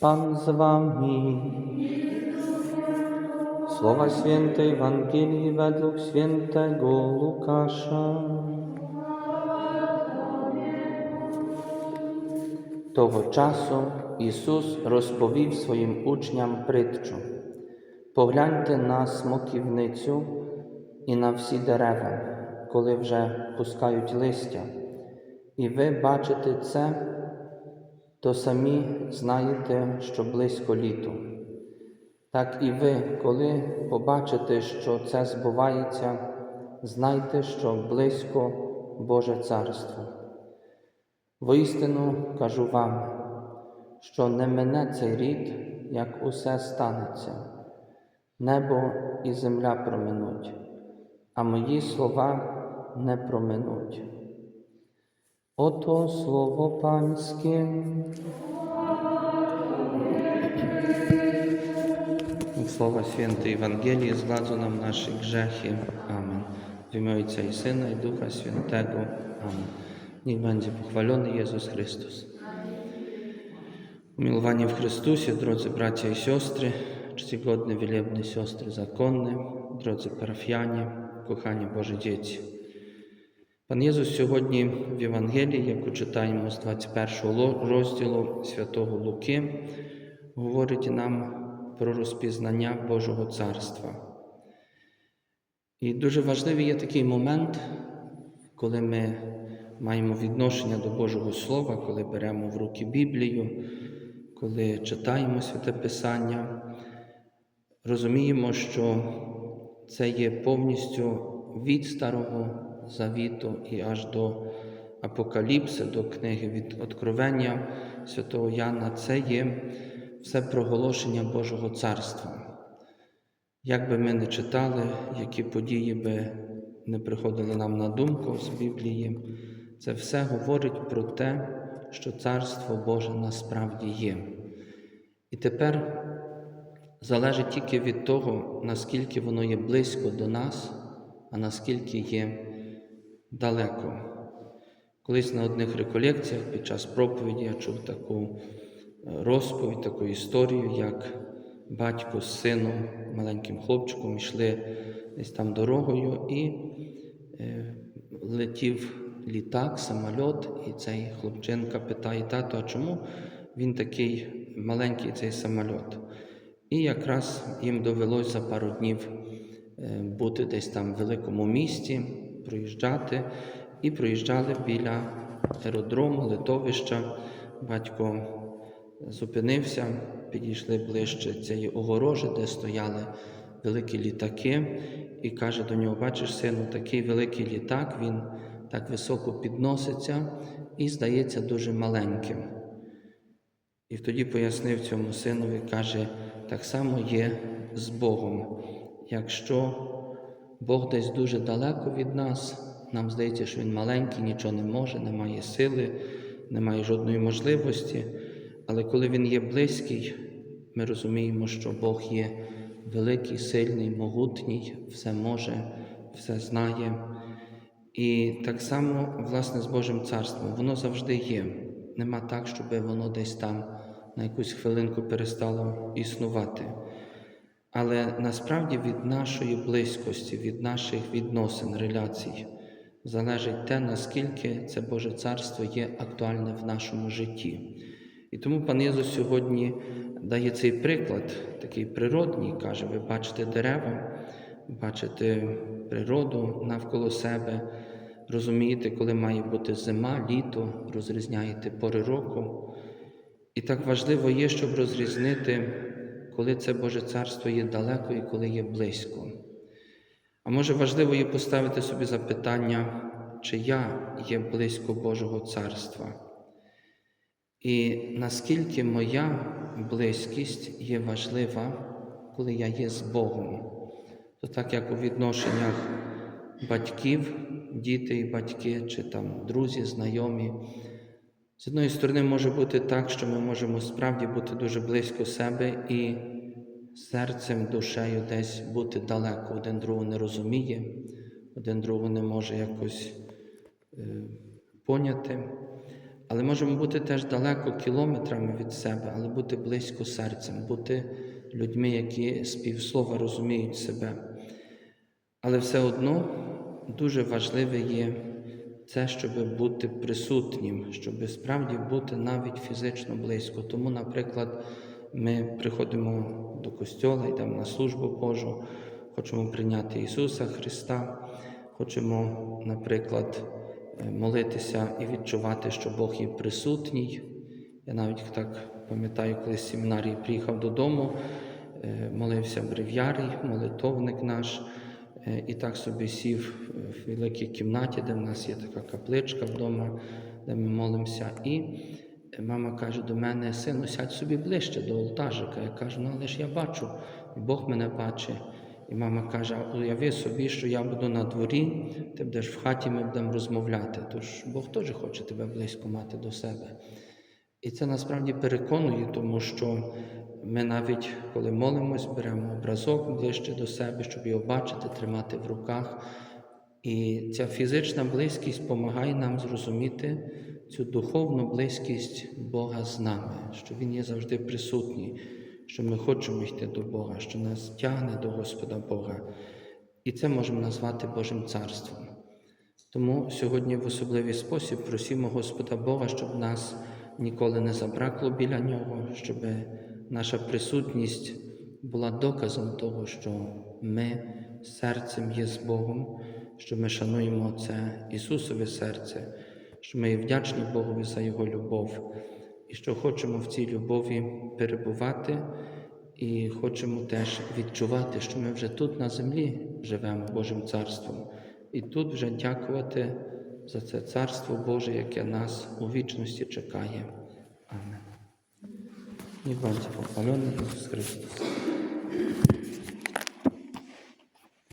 Pan z wami. Słowa Świętej Ewangelii według świętego Łukasza. Того часу Ісус розповів своїм учням притчу. Погляньте на смоківницю і на всі дерева, коли вже пускають листя, і ви бачите це, то самі знаєте, що близько літо. Так і ви, коли побачите, що це збувається, знайте, що близько Боже Царство. Воістину кажу вам, що не мине цей рід, як усе станеться, небо і земля проминуть, а мої слова не проминуть. Oto słowo Pańskie. Słowa Świętej Ewangelii zgładzą nam nasze grzechy. Amen. W imię Ojca i Syna i Ducha Świętego. Amen. Niech będzie pochwalony Jezus Chrystus. Umiłowanie w Chrystusie, drodzy bracia i siostry, czcigodne, wielebne siostry zakonne, drodzy parafianie, kochani Boże dzieci. Пан Єсус сьогодні в Євангелії, яку читаємо з 21 розділу святого Луки, говорить нам про розпізнання Божого Царства. І дуже важливий є такий момент, коли ми маємо відношення до Божого Слова, коли беремо в руки Біблію, коли читаємо Святе Писання, розуміємо, що це є повністю від Старого Завіту і аж до Апокаліпси, до книги від Откровення святого Яна, це є все проголошення Божого Царства. Як би ми не читали, які події би не приходили нам на думку з Біблії, це все говорить про те, що Царство Боже насправді є. І тепер залежить тільки від того, наскільки воно є близько до нас, а наскільки є далеко. Колись на одних реколекціях під час проповіді я чув таку розповідь, таку історію, як батько з сином, маленьким хлопчиком йшли десь там дорогою і е, летів літак, самольот, і цей хлопчинка питає тато, а чому він такий маленький цей самольот? І якраз їм довелося за пару днів е, бути десь там в великому місті, проїжджати, і проїжджали біля аеродрому, литовища. Батько зупинився, підійшли ближче цієї огорожі, де стояли великі літаки, і каже до нього: Бачиш, сину, такий великий літак, він так високо підноситься і здається дуже маленьким. І тоді пояснив цьому синові, каже, так само є з Богом. Якщо Бог десь дуже далеко від нас, нам здається, що Він маленький, нічого не може, не має сили, не має жодної можливості. Але коли Він є близький, ми розуміємо, що Бог є великий, сильний, могутній, все може, все знає. І так само, власне, з Божим царством, воно завжди є. Нема так, щоб воно десь там на якусь хвилинку перестало існувати. Але насправді від нашої близькості, від наших відносин, реляцій залежить те, наскільки це Боже Царство є актуальне в нашому житті. І тому пан Єсус сьогодні дає цей приклад, такий природній, каже: ви бачите дерева, бачите природу навколо себе, розумієте, коли має бути зима, літо, розрізняєте пори року. І так важливо є, щоб розрізнити, коли це Боже Царство є далеко і коли є близько. А може важливо є поставити собі запитання, чи я є близько Божого Царства. І наскільки моя близькість є важлива, коли я є з Богом, то так як у відношеннях батьків, діти і батьки, чи там друзі, знайомі, з одної сторони може бути так, що ми можемо справді бути дуже близько себе і серцем, душею десь бути далеко, один другого не розуміє, один другого не може якось е, поняти. Але можемо бути теж далеко кілометрами від себе, але бути близько серцем, бути людьми, які з півслова розуміють себе. Але все одно дуже важливе є це, щоб бути присутнім, щоб справді бути навіть фізично близько. Тому, наприклад, ми приходимо до костьола, йдемо на службу Божу, хочемо прийняти Ісуса Христа, хочемо, наприклад, е, молитися і відчувати, що Бог є присутній. Я навіть так пам'ятаю, коли з семінарії приїхав додому, е, молився брев'ярій, молитовник наш. Е, І так собі сів в великій кімнаті, де в нас є така капличка вдома, де ми молимося. І мама каже до мене: сину, сядь собі ближче до олтажика. Я кажу, ну але ж я бачу, Бог мене бачить. І мама каже: уяви собі, що я буду на дворі, ти будеш в хаті, ми будемо розмовляти. Тож Бог теж хоче тебе близько мати до себе. І це насправді переконує, тому що ми навіть коли молимось, беремо образок ближче до себе, щоб його бачити, тримати в руках. І ця фізична близькість допомагає нам зрозуміти цю духовну близькість Бога з нами, що Він є завжди присутній, що ми хочемо йти до Бога, що нас тягне до Господа Бога. І це можемо назвати Божим Царством. Тому сьогодні в особливий спосіб просимо Господа Бога, щоб нас ніколи не забракло біля Нього, щоб наша присутність була доказом того, що ми серцем є з Богом, що ми шануємо це Ісусове серце, що ми вдячні Богові за Його любов, і що хочемо в цій любові перебувати, і хочемо теж відчувати, що ми вже тут на землі живемо Божим Царством, і тут вже дякувати за це Царство Боже, яке нас у вічності чекає. Amen. Niech będzie pochwalony Jezus Chrystus.